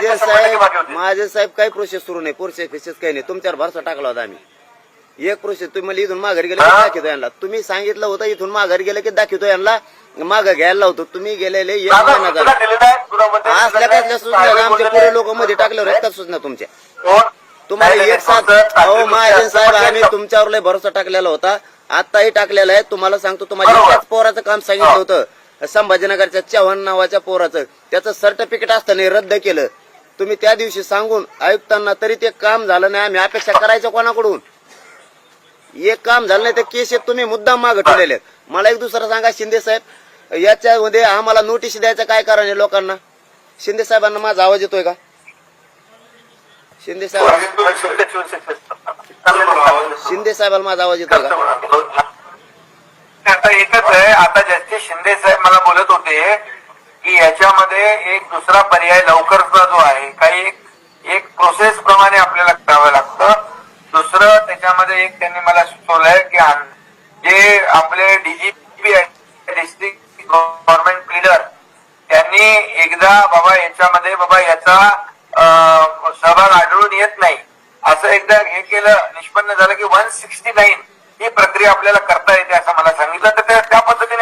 माझे साहेब होते. माझे साहेब काही प्रोसेस सुरू नाही प्रोसेस फिसेस काही नाही. तुमच्यावर भरसा टाकला होता आम्ही. एक प्रोसेस तुम्ही मला इथून माघारी गेले की? दाखवतो यांना. तुम्ही सांगितलं होतं इथून माघारी गेले की दाखवतो यांना. मागं घ्यायला लावतो. तुम्ही गेलेले एक महिना झाला. असल्या कसल्या सूचना आमचे पुरे लोक मध्ये टाकल्यावर आहेत का सूचना तुमच्या? तुम्हाला एक साथ अहो महाजन साहेब आम्ही तुमच्यावर लय भरोसा टाकलेला होता. आताही टाकलेला आहे. तुम्हाला सांगतो तुम्हाला. एकाच पोराचं काम सांगितलं. होतं. संभाजीनगरच्या चव्हाण नावाच्या पोराचं. त्याचं सर्टिफिकेट असताना रद्द केलं. तुम्ही त्या दिवशी सांगून आयुक्तांना तरी ते काम झालं नाही आम्ही अपेक्षा करायचं कोणाकडून? एक काम झालं नाही तर केस तुम्ही मुद्दाम मागे ठेवलेले मला एक दुसरं सांगा शिंदे साहेब याच्यामध्ये आम्हाला नोटीस द्यायचं काय कारण आहे लोकांना? शिंदे साहेबांना माझा आवाज येतोय का? शिंदे साहेब शिंदे साहेबाला माझा आवाज येतोय का? आता एकच आहे आता जस्टिस शिंदे साहेब मला बोलत होते की याच्यामध्ये एक दुसरा पर्याय लवकरचा जो आहे एक एक प्रोसेस प्रमाणे आपल्याला करावं लागतं. दुसरं त्याच्यामध्ये एक त्यांनी मला सुचवलंय की जे आपले डीजीपी डिस्ट्रिक्ट गव्हर्नमेंट लिडर त्यांनी एकदा बाबा याच्यामध्ये बाबा याचा सहभाग आढळून येत नाही. असं एकदा हे केलं निष्पन्न झालं की वन सिक्स्टी नाईन ही प्रक्रिया आपल्याला करता येते असं मला सांगितलं. तर त्या पद्धतीने